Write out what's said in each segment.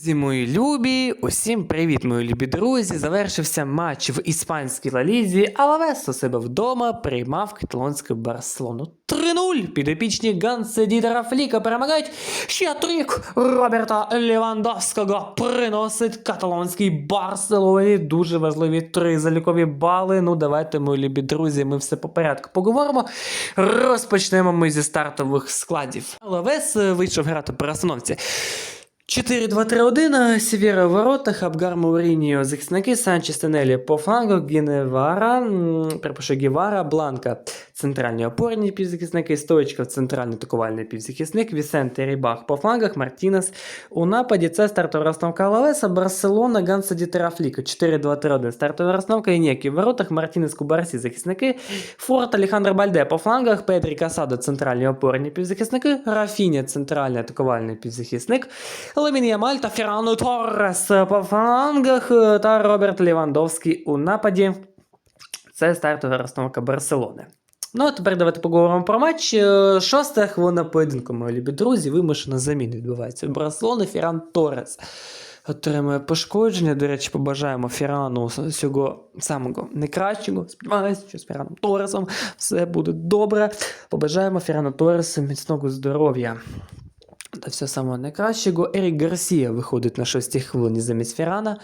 Зі мої любі, усім привіт, мої любі друзі. Завершився матч в іспанській лалізі, Алавес у себе вдома приймав каталонську Барселону. 3-0 підопічні Ганса Дідера Фліка перемагають. Ще трик Роберта Левандовського приносить каталонській Барселоні. Дуже важливі три залікові бали. Ну, давайте, мої любі друзі, ми все по порядку поговоримо. Розпочнемо ми зі стартових складів. Алавес е, вийшов грати при остановці. 4-2-3-1, Сівера в воротах, Абгар Мауріньо, захисники, Санчес Тенелі по флангу, Гіневара, перепрошую, Гівара, Бланка, центральні опорні півзахисники, Стоїчка, центральний атакувальний півзахисник, Вісенте Рібах по флангах, Мартінес. У нападі це стартова розстановка Алавеса, Барселона, Ганса Дітерафліка, 4-2-3-1, стартова розстановка, Інікі в воротах, Мартінес, Кубарсі, захисники, Форт, Алехандро Бальде по флангах, Педрі Касадо, центральні опорні півзахисники, Рафіня, центральний атакувальний півзахисник, Ламін Ямаль та Феррано Торрес по флангах е, та Роберт Лівандовський у нападі. Це стартова розстановка Барселони. Ну, а тепер давайте поговоримо про матч. Е, Шоста хвилина поєдинку, мої любі друзі. Вимушена заміна відбувається у Барселони. Ферран Торрес отримує пошкодження. До речі, побажаємо Феррану всього самого найкращого. Сподіваюся, що з Ферраном Торресом все буде добре. Побажаємо Феррану Торресу міцного здоров'я. Та все самого найкращого. Ерік Гарсія виходить на шостій хвилині замість Феррана.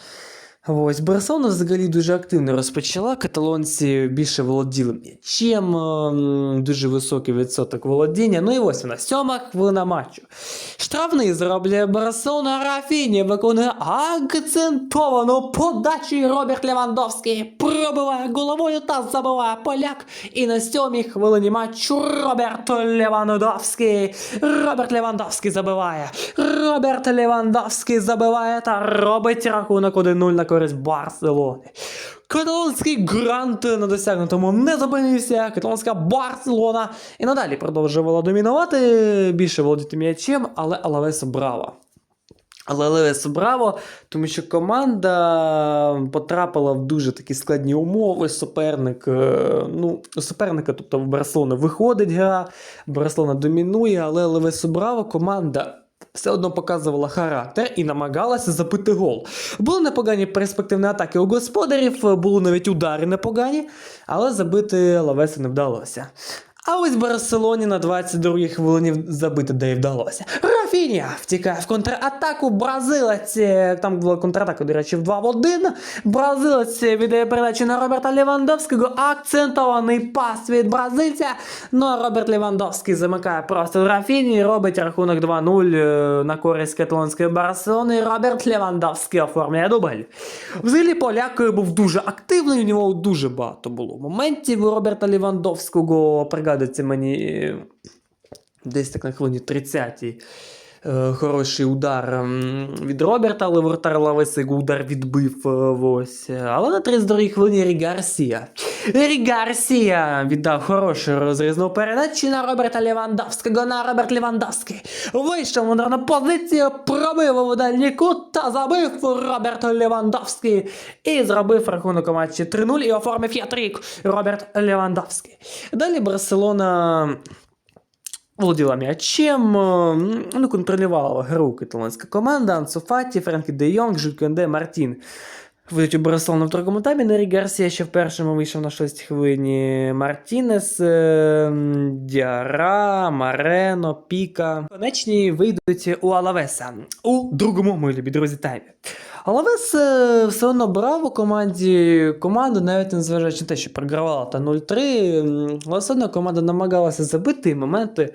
Ось Барселона взагалі дуже активно розпочала. Каталонці більше володіли м'ячем, ем, дуже високий відсоток володіння. Ну і ось вона, сьома хвилина матчу. Штрафний зроблює Барселона Рафіні, виконує акцентовану подачу. Роберт Левандовський пробиває головою та забиває поляк. І на сьомій хвилині матчу Роберт Левандовський. Роберт Левандовський забиває. Роберт Левандовський забиває та робить рахунок 1-0 на користь Барселони. Каталонський грант на досягнутому не зупинився. Каталонська Барселона і надалі продовжувала домінувати, більше володіти м'ячем, але Алавес браво. Але Левес браво, тому що команда потрапила в дуже такі складні умови. Суперник, е, ну, суперника, тобто в Барселони виходить гра, Барселона домінує, але Левесу браво команда. Все одно показувала характер і намагалася забити гол. Були непогані перспективні атаки у господарів, були навіть удари непогані, але забити Лавесу не вдалося. А ось Барселоні на 22-й хвилині забити де й вдалося. Рафінія втікає в контратаку. Бразилець. е, Там була контратака, до речі, в 2 в 1. Бразилець віддає передачу на Роберта Левандовського. Акцентований пас від бразильця. Ну а Роберт Левандовський замикає просто Рафіні. Робить рахунок 2-0 е, на користь каталонської Барселони. Роберт Левандовський оформляє дубль. Взагалі поляк був дуже активний, у нього дуже багато було моментів у Роберта Левандовського. Пригадується мені е, десь так на хвилині 30-й. Е, Хороший удар від Роберта, але воротар Лавеса удар відбив. е, Ось. Але на 32-й хвилині Рі Гарсія. Рі Гарсія віддав хорошу розрізну передачу на Роберта Левандовського. На Роберт Левандовський вийшов удар на позицію, пробив у дальній кут та забив Роберт Левандовський. І зробив рахунок у матчі 3-0 і оформив хет-трик Роберт Левандовський. Далі Барселона володіла м'ячем, е, ну, контролювала гру каталонська команда, Ансуфаті, Френкі Де Йонг, Жюль Кенде, Мартін. Вийдуть у Барселону в другому таймі, Нері Гарсія ще в першому вийшов на 6 хвилині Мартінес, е, Діара, Марено, Піка. Конечні вийдуть у Алавеса у другому, мої любі друзі, таймі. Алавес е, все одно брав у команді команду, навіть незважаючи на те, що програвала та 0-3, м, але все одно команда намагалася забити моменти.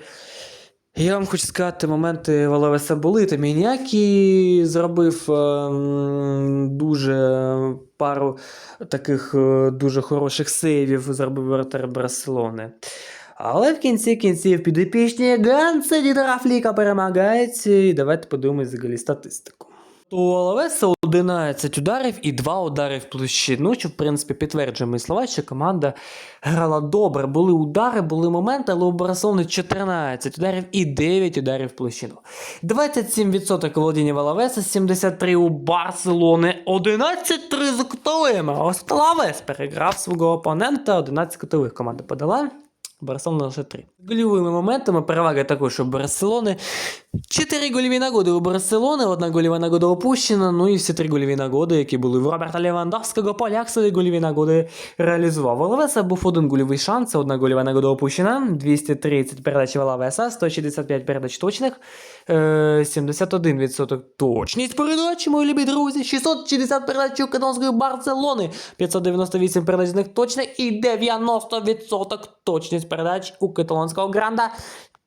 Я вам хочу сказати, моменти в Алавеса були. Там і зробив е, дуже пару таких е, дуже хороших сейвів, зробив воротар Барселони. Але в кінці кінців підопічні Ганса Дідера Фліка перемагають. І давайте подивимось взагалі статистику. У Алавеса 11 ударів і 2 удари в площину, що в принципі підтверджує мої слова, що команда грала добре. Були удари, були моменти, але у Барселони 14 ударів і 9 ударів в площину. 27% володіння в Алавеса, 73 у Барселони, 11-3 за кутовими. Ось Алавес переграв свого опонента, 11 кутових команда подала. Барселона лише 3. Гольовими моментами перевага також у Барселони. 4 гольові нагоди у Барселони, одна гольова нагода опущена, ну і всі три гольові нагоди, які були в Роберта Левандовського, поляк свої гольові нагоди реалізував. У Лавеса був один гольовий шанс, одна гольова нагода опущена, 230 передач в Лавеса, 165 передач точних, е, 71% точність передач, мої любі друзі, 660 передач у каталонської Барселони, 598 передач з них точних і 90% точність передач у каталонського Гранда.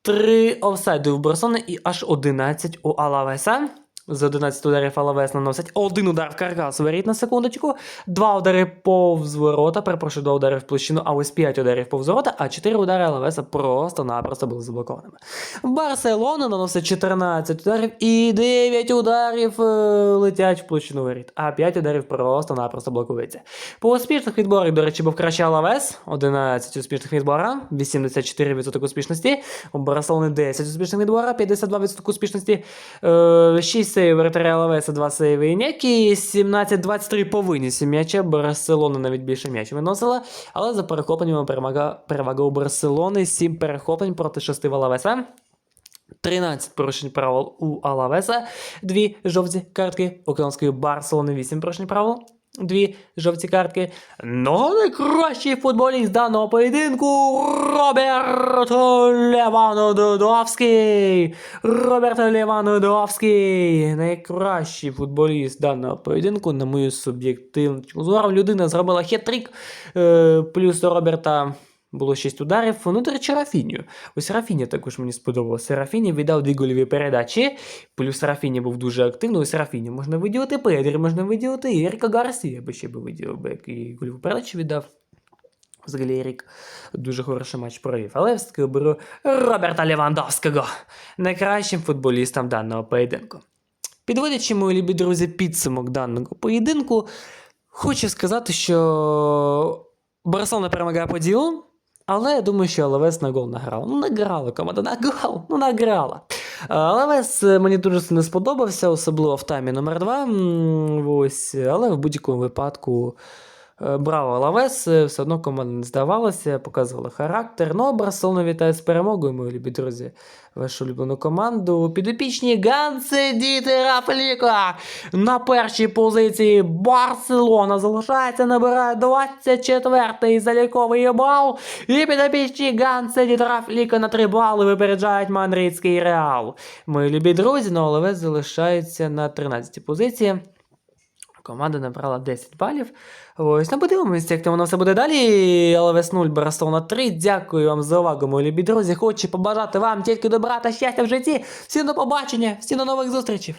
Три офсайди у Барселони і аж 11 у Алавеса. З 11 ударів Алавес наносить один удар в каркас. Воріт на секундочку, два удари повз ворота, перепрошую, два удари в площину, а ось 5 ударів повз ворота, а 4 удари Алавеса просто-напросто були заблокованими. Барселона наносить 14 ударів і 9 ударів е, летять в площину воріт, а 5 ударів просто-напросто блокуються. По успішних відборах, до речі, був краще Алавес, 11 успішних відбора, 84% успішності, у Барселони 10 успішних відбора, 52% успішності, е, 6 сейвів вратаря Алавеса, 2 сейви і 17-23 по винісі м'яча, Барселона навіть більше м'яч виносила, але за перехопленнями перемага, перевага у Барселони, 7 перехоплень проти 6 в Алавеса. 13 порушень правил у Алавеса, 2 жовті картки, у Калонської Барселони. 8 порушень правил, 2 жовті картки. Ну, найкращий футболіст даного поєдинку Роберт Леванодовський. Роберт Левандовський. Найкращий футболіст даного поєдинку, на мою суб'єктивну зору. Людина зробила хет-трик, е, плюс Роберта було 6 ударів. Ну, до речі, Рафінію. Ось Рафіні також мені сподобалося. Рафіні віддав дві гольові передачі. Плюс Рафіні був дуже активний. Ось Рафіні можна виділити Педрі, можна виділити Ірика Гарсія, би ще би виділив, би який гольову передачу віддав. Взагалі Ерік дуже хороший матч провів. Але я все-таки оберу Роберта Левандовського найкращим футболістом даного поєдинку. Підводячи, мої любі друзі, підсумок даного поєдинку, хочу сказати, що Барселона перемагає по ділу, але я думаю, що Алавес на гол награла. Ну, награла команда на гол, ну награла. А, Алавес е, мені дуже не сподобався, особливо в таймі номер 2 Ось, але в будь-якому випадку. Е, Браво, Алавес, е, все одно команда не здавалася, показувала характер. Ну, Барселона вітає з перемогою, мої любі друзі. Вашу улюблену команду. Підопічні Ганси Дітера Фліка на першій позиції Барселона залишається, набирає 24-й заліковий бал. І підопічні Ганси Дітера Фліка на 3 бали випереджають Мадридський Реал. Мої любі друзі, ну, Алавес залишається на 13-й позиції. Команда набрала 10 балів. Ось, ну подивимося, як там воно все буде далі. ЛВС 0, Барселона 3. Дякую вам за увагу, мої любі друзі. Хочу побажати вам тільки добра та щастя в житті. Всім до побачення, всім до нових зустрічей.